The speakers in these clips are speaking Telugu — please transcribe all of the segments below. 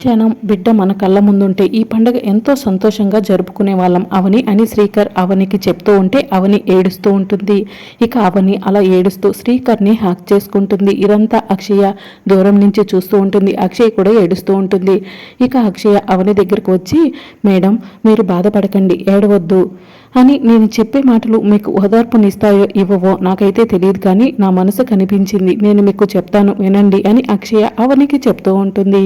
క్షణం బిడ్డ మన కళ్ళ ముందుంటే ఈ పండుగ ఎంతో సంతోషంగా జరుపుకునే వాళ్ళం. అవని అని శ్రీకర్ అవనికి చెప్తూ ఉంటే అవని ఏడుస్తూ ఉంటుంది. ఇక అవని అలా ఏడుస్తూ శ్రీకర్ని హ్యాక్ చేసుకుంటుంది. ఇదంతా అక్షయ దూరం నుంచి చూస్తూ ఉంటుంది. అక్షయ్ కూడా ఏడుస్తూ ఉంటుంది. ఇక అక్షయ అవని దగ్గరకు వచ్చి మేడం మీరు బాధపడకండి ఏడవద్దు. అని నేను చెప్పే మాటలు మీకు ఓదార్పునిస్తాయో ఇవ్వవో నాకైతే తెలియదు కానీ నా మనసు కనిపించింది. నేను మీకు చెప్తాను వినండి అని అక్షయ అవనికి చెప్తూ ఉంటుంది.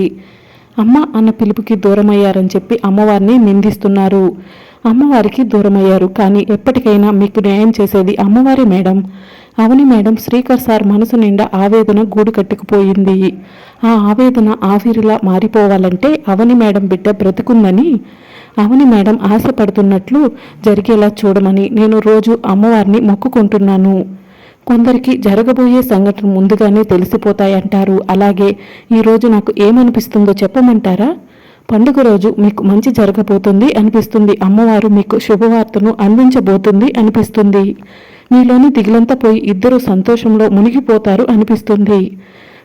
అమ్మ అన్న పిలుపుకి దూరమయ్యారని చెప్పి అమ్మవారిని నిందిస్తున్నారు. అమ్మవారికి దూరమయ్యారు కానీ ఎప్పటికైనా మీకు న్యాయం చేసేది అమ్మవారి madam. Avani madam Srikar sir మనసు నిండా ఆవేదన గూడు కట్టుకుపోయింది. ఆ ఆవేదన ఆవిరిలా మారిపోవాలంటే అవని మేడం బిడ్డ బ్రతుకుందని అవని మేడం ఆశపడుతున్నట్లు జరిగేలా చూడమని నేను రోజు అమ్మవారిని మొక్కుకుంటున్నాను. కొందరికి జరగబోయే సంఘటన ముందుగానే తెలిసిపోతాయంటారు. అలాగే ఈరోజు నాకు ఏమనిపిస్తుందో చెప్పమంటారా? పండుగ రోజు మీకు మంచి జరగబోతుంది అనిపిస్తుంది. అమ్మవారు మీకు శుభవార్తను అందించబోతుంది అనిపిస్తుంది. మీలోని దిగులంతా పోయి ఇద్దరు సంతోషంలో మునిగిపోతారు అనిపిస్తుంది.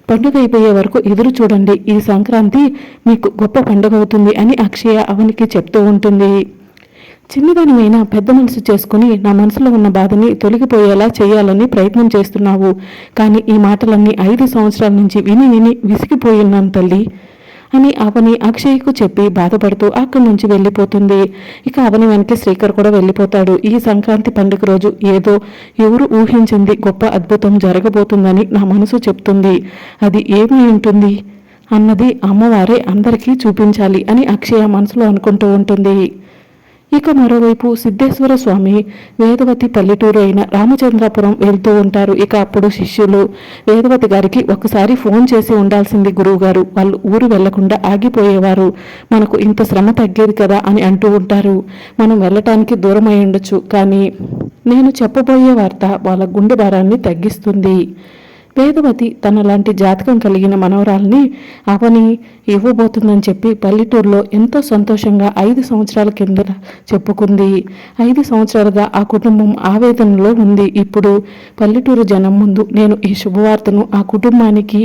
పండుగ అయిపోయే వరకు ఎదురు చూడండి. ఈ సంక్రాంతి మీకు గొప్ప పండుగ అవుతుంది అని అక్షయ అవనికి చెప్తూ ఉంటుంది. చిన్నదానిమైనా పెద్ద మనసు చేసుకుని నా మనసులో ఉన్న బాధని తొలగిపోయేలా చేయాలని ప్రయత్నం చేస్తున్నావు. కానీ ఈ మాటలన్నీ ఐదు సంవత్సరాల నుంచి విని విని విసిగిపోయినాను తల్లి అని అవని అక్షయ్కు చెప్పి బాధపడుతూ అక్కడి నుంచి వెళ్ళిపోతుంది. ఇక అవని వెనక శ్రీకర్ కూడా వెళ్ళిపోతాడు. ఈ సంక్రాంతి పండుగ రోజు ఏదో ఎవరు ఊహించింది గొప్ప అద్భుతం జరగబోతుందని నా మనసు చెప్తుంది. అది ఏమి ఉంటుంది? అన్నది అమ్మవారే అందరికీ చూపించాలి అని అక్షయ మనసులో అనుకుంటూ ఉంటుంది. ఇక మరోవైపు సిద్ధేశ్వర స్వామి వేదవతి పల్లెటూరు అయిన రామచంద్రాపురం వెళ్తూ ఉంటారు. ఇక అప్పుడు శిష్యులు వేదవతి గారికి ఒకసారి ఫోన్ చేసి ఉండాల్సింది గురువుగారు. వాళ్ళు ఊరు వెళ్ళకుండా ఆగిపోయేవారు. మనకు ఇంత శ్రమ తగ్గేది కదా అని అంటూ ఉంటారు. మనం వెళ్ళటానికి దూరం అయి ఉండొచ్చు. కానీ నేను చెప్పబోయే వార్త వాళ్ళ గుండె భారాన్ని తగ్గిస్తుంది. వేదవతి తనలాంటి జాతకం కలిగిన మనవరాల్ని అవని ఇవ్వబోతుందని చెప్పి పల్లెటూరులో ఎంతో సంతోషంగా ఐదు సంవత్సరాల కింద చెప్పుకుంది. ఐదు సంవత్సరాలుగా ఆ కుటుంబం ఆవేదనలో ఉంది. ఇప్పుడు పల్లెటూరు జనం ముందు నేను ఈ శుభవార్తను ఆ కుటుంబానికి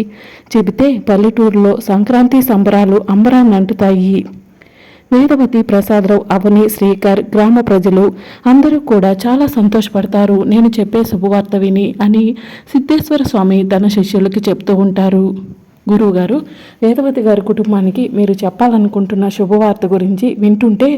చెబితే పల్లెటూరులో సంక్రాంతి సంబరాలు అంబరాన్ని అంటుతాయి. వేదవతి ప్రసాదరావు అవని శ్రీకర్ గ్రామ ప్రజలు అందరూ కూడా చాలా సంతోషపడతారు. నేను చెప్పే శుభవార్త విని అని సిద్ధేశ్వర స్వామి తన శిష్యులకి చెప్తూ ఉంటారు. గురువుగారు వేదవతి గారి కుటుంబానికి మీరు చెప్పాలనుకుంటున్న శుభవార్త గురించి వింటుంటే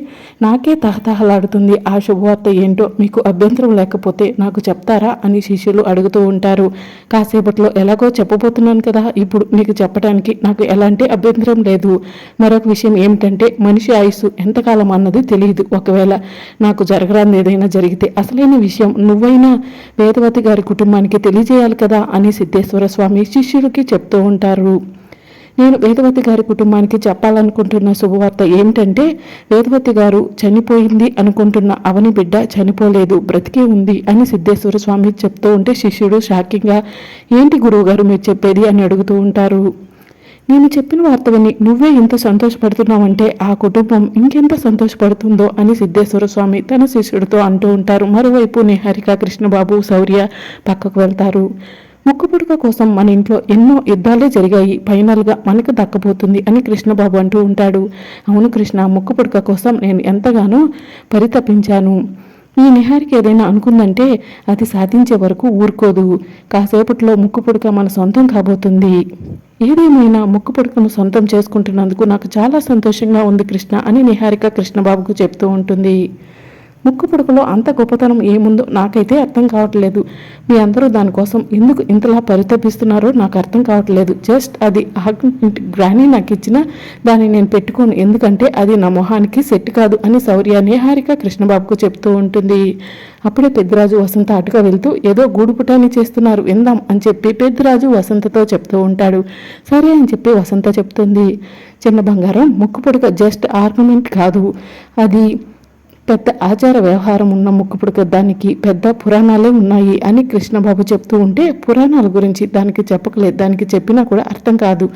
నాకే తహతహలాడుతుంది. ఆ శుభవార్త ఏంటో మీకు అభ్యంతరం లేకపోతే నాకు చెప్తారా అని శిష్యులు అడుగుతూ ఉంటారు. కాసేపట్లో ఎలాగో చెప్పబోతున్నాను కదా ఇప్పుడు మీకు చెప్పడానికి నాకు ఎలాంటి అభ్యంతరం లేదు. మరొక విషయం ఏమిటంటే మనిషి ఆయుస్సు ఎంతకాలం అన్నది తెలియదు ఒకవేళ నాకు జరగరాని ఏదైనా జరిగితే అసలైన విషయం నువ్వైనా వేదవతి గారి కుటుంబానికి తెలియజేయాలి కదా అని సిద్ధేశ్వర స్వామి శిష్యులకి చెప్తూ ఉంటారు. నేను వేదవతి గారి కుటుంబానికి చెప్పాలనుకుంటున్న శుభవార్త ఏమిటంటే వేదవతి గారు చనిపోయింది అనుకుంటున్న అవని బిడ్డ చనిపోలేదు బ్రతికే ఉంది అని సిద్ధేశ్వర స్వామి చెప్తూ ఉంటే శిష్యుడు షాకింగ్గా ఏంటి గురువు గారు మీరు చెప్పేది? అని అడుగుతూ ఉంటారు. నేను చెప్పిన వార్త విని నువ్వే ఇంత సంతోషపడుతున్నావంటే ఆ కుటుంబం ఇంకెంత సంతోషపడుతుందో? అని సిద్ధేశ్వర స్వామి తన శిష్యుడితో అంటూ ఉంటారు. మరోవైపు నిహారిక కృష్ణబాబు శౌర్య పక్కకు వెళ్తారు. ముక్కు పుడక కోసం మన ఇంట్లో ఎన్నో యుద్ధాలే జరిగాయి. ఫైనల్గా మనకు దక్కబోతుంది అని కృష్ణబాబు అంటూ ఉంటాడు. అవును కృష్ణ ముక్కు పుడక కోసం నేను ఎంతగానో పరితపించాను. ఈ నిహారికి ఏదైనా అనుకుందంటే అది సాధించే వరకు ఊరుకోదు. కాసేపట్లో ముక్కు పుడక మన సొంతం కాబోతుంది. ఏదేమైనా ముక్కు పుడకను సొంతం చేసుకుంటున్నందుకు నాకు చాలా సంతోషంగా ఉంది కృష్ణ అని నిహారిక కృష్ణబాబుకు చెప్తూ ఉంటుంది. ముక్కు పుడకలో అంత గొప్పతనం ఏముందో నాకైతే అర్థం కావట్లేదు. మీ అందరూ దానికోసం ఎందుకు ఇంతలా పరితపిస్తున్నారో నాకు అర్థం కావట్లేదు. జస్ట్ అది గ్రానీ నాకు ఇచ్చిన దాన్ని నేను పెట్టుకోను. ఎందుకంటే అది నా మొహానికి సెట్ కాదు అని శౌర్య నిహారిక కృష్ణబాబుకు చెప్తూ ఉంటుంది. అప్పుడే పెద్దరాజు వసంత అటుగా వెళ్తూ ఏదో గూడుపుటాన్ని చేస్తున్నారు విందాం అని చెప్పి పెద్దరాజు వసంతతో చెప్తూ ఉంటాడు. సరే అని చెప్పి వసంత చెప్తుంది. చిన్న బంగారం ముక్కు పుడక జస్ట్ ఆర్గ్యుమెంట్ కాదు. అది పెద్ద ఆచార వ్యవహారం ఉన్న ముక్కుపుడక దానికి పెద్ద పురాణాలే ఉన్నాయి అని కృష్ణబాబు చెప్తూ ఉంటే పురాణాల గురించి దానికి చెప్పకలేదు దానికి చెప్పినా కూడా అర్థం కాదు.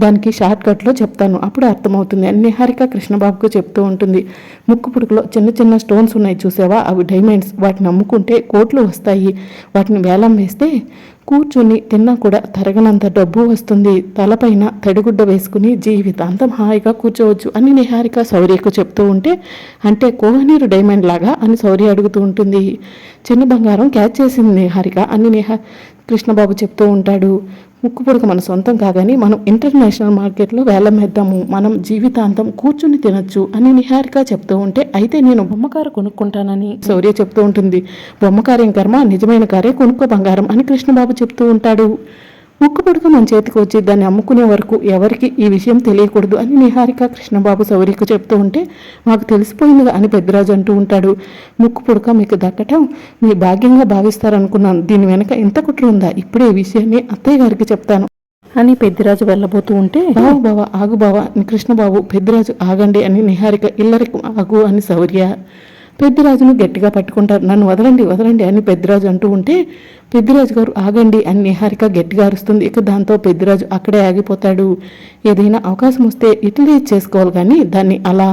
దానికి షార్ట్ కట్లో చెప్తాను. అప్పుడు అర్థమవుతుంది. అని నిహారిక కృష్ణబాబుకు చెప్తూ ఉంటుంది. ముక్కుపుడుకులో చిన్న చిన్న స్టోన్స్ ఉన్నాయి చూసావా? అవి డైమండ్స్. వాటిని అమ్ముకుంటే కోట్లు వస్తాయి. వాటిని వేలం వేస్తే కూర్చుని తిన్నా కూడా తరగనంత డబ్బు వస్తుంది. తలపైన తడిగుడ్డ వేసుకుని జీవితాంతం హాయిగా కూర్చోవచ్చు అని నిహారిక శౌర్యకు చెప్తూ ఉంటే అంటే కోహనీరు డైమండ్ లాగా అని శౌర్య అడుగుతూ ఉంటుంది. చిన్న బంగారం క్యాచ్ చేసింది నిహారిక అని నిహా కృష్ణబాబు చెప్తూ ఉంటాడు ముక్కు పొడక మన సొంతం కాదని మనం ఇంటర్నేషనల్ మార్కెట్లో వేలమేద్దాము మనం జీవితాంతం కూర్చుని తినొచ్చు అని నిహారిక చెప్తూ ఉంటే అయితే నేను బొమ్మకారు కొనుక్కుంటానని శౌర్య చెప్తూ ఉంటుంది. బొమ్మకార్యం కర్మ? నిజమైన కారే కొనుక్కో బంగారం అని కృష్ణబాబు చెప్తూ ఉంటాడు. ముక్కు పుడక మన చేతికి వచ్చి దాన్ని అమ్ముకునే వరకు ఎవరికి ఈ విషయం తెలియకూడదు అని నిహారిక కృష్ణబాబు శౌర్యకు చెప్తూ ఉంటే మాకు తెలిసిపోయిందిగా అని పెద్దరాజు అంటూ ఉంటాడు. ముక్కు పుడక మీకు దక్కటం మీ భాగ్యంగా భావిస్తారనుకున్నాను. దీని వెనక ఎంత కుట్ర ఉందా? ఇప్పుడే ఈ విషయాన్ని అత్తయ్య గారికి చెప్తాను అని పెద్దిరాజు వెళ్ళబోతూ ఉంటే బావు బావ ఆగు బావ అని కృష్ణబాబు పెద్దిరాజు ఆగండి అని నిహారిక ఇల్లరికి ఆగు అని శౌర్య పెద్దిరాజును గట్టిగా పట్టుకుంటారు. నన్ను వదలండి వదలండి అని పెద్దిరాజు అంటూ ఉంటే పెద్దిరాజు గారు ఆగండి అని నిహారిక గట్టిగా అరుస్తుంది. ఇక దాంతో పెద్దిరాజు అక్కడే ఆగిపోతాడు. ఏదైనా అవకాశం వస్తే ఇటలీ చేసుకోవాలి కానీ దాన్ని అలా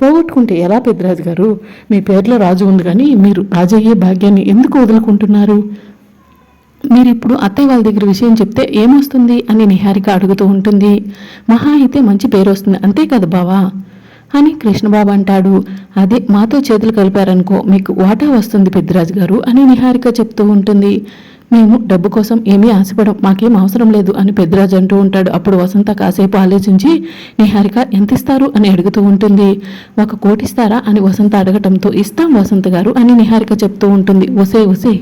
పోగొట్టుకుంటే ఎలా పెద్దిరాజు గారు? మీ పేర్లో రాజు ఉంది కానీ మీరు రాజయ్యే భాగ్యాన్ని ఎందుకు వదులుకుంటున్నారు? మీరు ఇప్పుడు అత్తయ్య వాళ్ళ దగ్గర విషయం చెప్తే ఏమొస్తుంది అని నిహారిక అడుగుతూ ఉంటుంది. మహా అయితే మంచి పేరు వస్తుంది. అంతే కదా బావా? అని కృష్ణబాబు అంటాడు. అదే మాతో చేతులు కలిపారనుకో మీకు వాటా వస్తుంది పెద్దిరాజు గారు అని నిహారిక చెప్తూ ఉంటుంది. మేము డబ్బు కోసం ఏమీ ఆశపడం మాకేం అవసరం లేదు అని పెద్దరాజు అంటూ ఉంటాడు. అప్పుడు వసంత కాసేపు ఆలోచించి నిహారిక ఎంత ఇస్తారు అని అడుగుతూ ఉంటుంది. ఒక కోటి ఇస్తారా? అని వసంత అడగటంతో ఇస్తాం వసంత గారు అని నిహారిక చెప్తూ ఉంటుంది. ఒసే ఒసే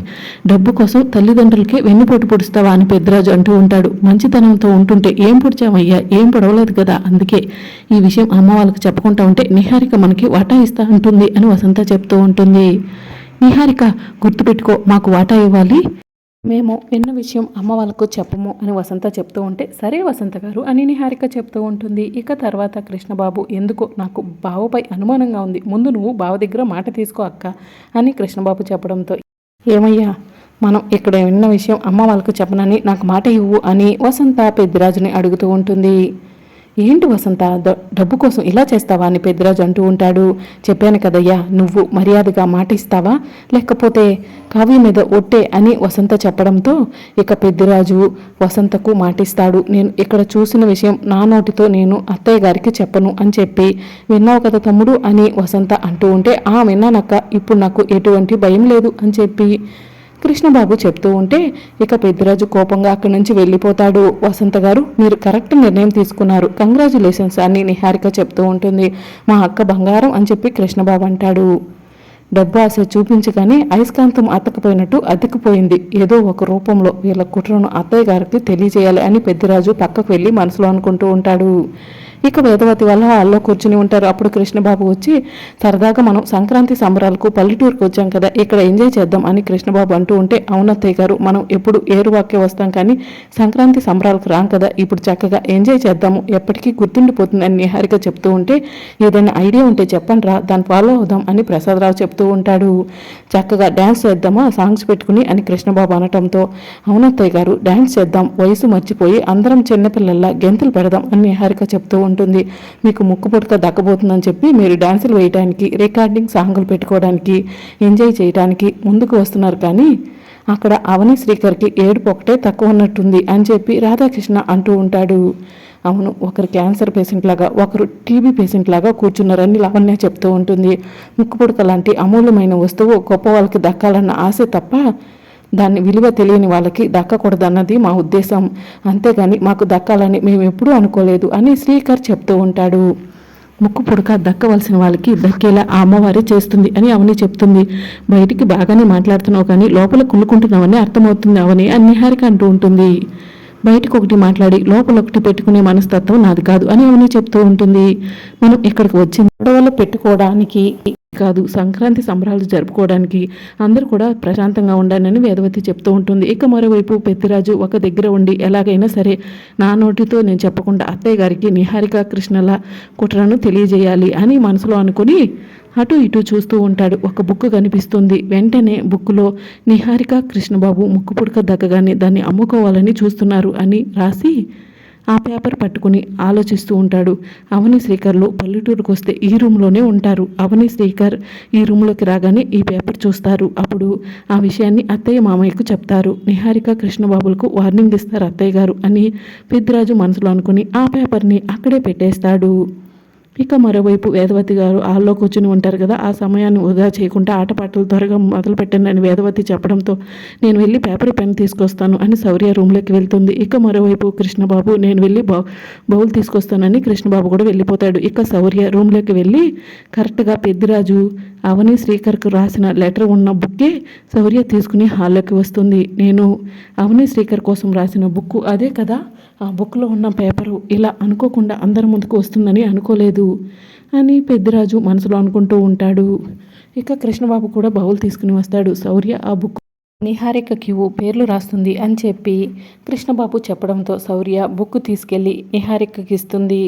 డబ్బు కోసం తల్లిదండ్రులకే వెన్నుపోటు పొడుస్తావా? అని పెద్దరాజు అంటూ ఉంటాడు. మంచితనంతో ఉంటుంటే ఏం పొడిచామయ్యా ఏం పొడవలేదు కదా? అందుకే ఈ విషయం అమ్మ వాళ్ళకి చెప్పకుండా ఉంటే నిహారిక మనకి వాటా ఇస్తా ఉంటుంది అని వసంత చెప్తూ ఉంటుంది. నిహారిక గుర్తుపెట్టుకో మాకు వాటా ఇవ్వాలి. మేము విన్న విషయం అమ్మ వాళ్ళకు చెప్పము అని వసంత చెప్తూ ఉంటే సరే వసంత గారు అని నిహారిక చెప్తూ ఉంటుంది. ఇక తర్వాత కృష్ణబాబు ఎందుకో నాకు బావపై అనుమానంగా ఉంది. ముందు నువ్వు బావ దగ్గర మాట తీసుకో అక్క అని కృష్ణబాబు చెప్పడంతో ఏమయ్యా మనం ఇక్కడ విన్న విషయం అమ్మ వాళ్ళకు చెప్పనని నాకు మాట ఇవ్వు అని వసంత పెద్దిరాజుని అడుగుతూ ఉంటుంది. ఏంటి వసంత? డబ్బు కోసం ఇలా చేస్తావా? అని పెద్దరాజు అంటూ ఉంటాడు. చెప్పాను కదయ్యా నువ్వు మర్యాదగా మాట ఇస్తావా లేకపోతే కావ్య మీద ఒట్టే అని వసంత చెప్పడంతో ఇక పెద్దిరాజు వసంతకు మాటిస్తాడు. నేను ఇక్కడ చూసిన విషయం నా నోటితో నేను అత్తయ్య గారికి చెప్పను అని చెప్పి విన్నావు కదా తమ్ముడు అని వసంత అంటూ ఉంటే ఆ విన్నానక్క ఇప్పుడు నాకు ఎటువంటి భయం లేదు అని చెప్పి కృష్ణబాబు చెప్తూ ఉంటే ఇక పెద్దిరాజు కోపంగా అక్కడి నుంచి వెళ్ళిపోతాడు. వసంత గారు మీరు కరెక్ట్ నిర్ణయం తీసుకున్నారు. కంగ్రాచులేషన్స్ అని నిహారిక చెప్తూ ఉంటుంది. మా అక్క బంగారం అని చెప్పి కృష్ణబాబు అంటాడు. డబ్బు ఆశ చూపించగానే అయస్కాంతం అతకపోయినట్టు అతికిపోయింది ఏదో ఒక రూపంలో వీళ్ళ కుట్రను అత్తయ్య గారికి తెలియజేయాలి అని పెద్దిరాజు పక్కకు వెళ్ళి మనసులో అనుకుంటూ ఉంటాడు. ఇక వేదవతి వల్ల హాల్లో కూర్చుని ఉంటారు. అప్పుడు కృష్ణబాబు వచ్చి సరదాగా మనం సంక్రాంతి సంబరాలకు పల్లెటూరుకు వచ్చాం కదా ఇక్కడ ఎంజాయ్ చేద్దాం అని కృష్ణబాబు అంటూ ఉంటే అవునత్తయ్య గారు మనం ఎప్పుడు ఏరువాకే వస్తాం కానీ సంక్రాంతి సంబరాలకు రాం కదా ఇప్పుడు చక్కగా ఎంజాయ్ చేద్దాము. ఎప్పటికీ గుర్తుండిపోతుంది అని నిహారిక చెప్తూ ఉంటే ఏదైనా ఐడియా ఉంటే చెప్పండి రా దాన్ని ఫాలో అవుదాం అని ప్రసాదరావు చెప్తూ ఉంటాడు. చక్కగా డ్యాన్స్ చేద్దామా సాంగ్స్ పెట్టుకుని అని కృష్ణబాబు అనటంతో అవునత్తయ్య గారు డ్యాన్స్ చేద్దాం వయసు మర్చిపోయి అందరం చిన్నపిల్లల్లా గెంతులు పెడదాం అని నిహారిక చెప్తూ ఉంటుంది. మీకు ముక్కు పుడక దక్కబోతుందని చెప్పి మీరు డ్యాన్సులు వేయడానికి రికార్డింగ్ సాంగులు పెట్టుకోవడానికి ఎంజాయ్ చేయడానికి ముందుకు వస్తున్నారు కానీ అక్కడ అవని శ్రీకర్కి ఏడుపు ఒకటే తక్కువ ఉన్నట్టుంది అని చెప్పి రాధాకృష్ణ అంటూ ఉంటాడు. అవును ఒకరు క్యాన్సర్ పేషెంట్ లాగా ఒకరు టీబీ పేషెంట్ లాగా కూర్చున్నారని లావణ్య చెప్తూ ఉంటుంది. ముక్కు పుడక లాంటి అమూల్యమైన వస్తువు గొప్ప వాళ్ళకి దక్కాలన్న ఆశ తప్ప దాన్ని విలువ తెలియని వాళ్ళకి దక్కకూడదన్నది మా ఉద్దేశం. అంతేగాని మాకు దక్కాలని మేము ఎప్పుడూ అనుకోలేదు అని శ్రీకర్ చెప్తూ ఉంటాడు. ముక్కు పుడక దక్కవలసిన వాళ్ళకి దక్కేలా ఆ అమ్మవారే చేస్తుంది అని అవని చెప్తుంది. బయటికి బాగానే మాట్లాడుతున్నావు కానీ లోపల కుళ్ళుకుంటున్నావని అర్థమవుతుంది అవని అని నిహారిక అంటూ ఉంటుంది. బయటకు ఒకటి మాట్లాడి లోపల ఒకటి పెట్టుకునే మనస్తత్వం నాది కాదు అని అవని చెప్తూ ఉంటుంది. మనం ఇక్కడికి వచ్చింది గొడవలు పెట్టుకోవడానికి కాదు సంక్రాంతి సంబరాలు జరుపుకోవడానికి అందరూ కూడా ప్రశాంతంగా ఉండాలని వేదవతి చెప్తూ ఉంటుంది. ఇక మరోవైపు పెద్దిరాజు ఒక దగ్గర ఉండి ఎలాగైనా సరే నా నోటితో నేను చెప్పకుండా అత్తయ్య గారికి నిహారిక కృష్ణల కుట్రను తెలియజేయాలి అని మనసులో అనుకుని అటు ఇటు చూస్తూ ఉంటాడు. ఒక బుక్ కనిపిస్తుంది. వెంటనే బుక్కులో నిహారిక కృష్ణబాబు ముక్కు పుడక దగ్గగానే దాన్ని అమ్ముకోవాలని చూస్తున్నారు అని రాసి ఆ పేపర్ పట్టుకుని ఆలోచిస్తూ ఉంటాడు. అవని శ్రీకర్లు పల్లెటూరుకు వస్తే ఈ రూమ్లోనే ఉంటారు. అవని శ్రీకర్ ఈ రూమ్లోకి రాగానే ఈ పేపర్ చూస్తారు. అప్పుడు ఆ విషయాన్ని అత్తయ్య మామయ్యకు చెప్తారు. నిహారిక కృష్ణబాబులకు వార్నింగ్ ఇస్తారు అత్తయ్య గారు అని పెద్దిరాజు మనసులో అనుకుని ఆ పేపర్ని అక్కడే పెట్టేస్తాడు. ఇక మరోవైపు వేదవతి గారు హాల్లో కూర్చుని ఉంటారు కదా ఆ సమయాన్ని వృధా చేయకుండా ఆటపాటలు త్వరగా మొదలు అని వేదవతి చెప్పడంతో నేను వెళ్ళి పేపర్ పెన్ తీసుకొస్తాను అని శౌర్య రూమ్లోకి వెళ్తుంది. ఇక మరోవైపు కృష్ణబాబు నేను వెళ్ళి బౌ బౌల్ తీసుకొస్తానని కృష్ణబాబు కూడా వెళ్ళిపోతాడు. ఇక శౌర్య రూమ్లోకి వెళ్ళి కరెక్ట్గా పెద్దిరాజు అవని శ్రీకర్కు రాసిన లెటర్ ఉన్న బుక్కే శౌర్య తీసుకుని హాల్లోకి వస్తుంది. నేను అవని శ్రీకర్ కోసం రాసిన బుక్ అదే కదా? ఆ బుక్లో ఉన్న పేపరు ఇలా అనుకోకుండా అందరి ముందుకు వస్తుందని అనుకోలేదు అని పెద్దిరాజు మనసులో అనుకుంటూ ఉంటాడు. ఇక కృష్ణబాబు కూడా బౌల్ తీసుకుని వస్తాడు. శౌర్య ఆ బుక్ నిహారికకి ఓ పేర్లు రాస్తుంది అని చెప్పి కృష్ణబాబు చెప్పడంతో శౌర్య బుక్ తీసుకెళ్ళి నిహారికకి ఇస్తుంది.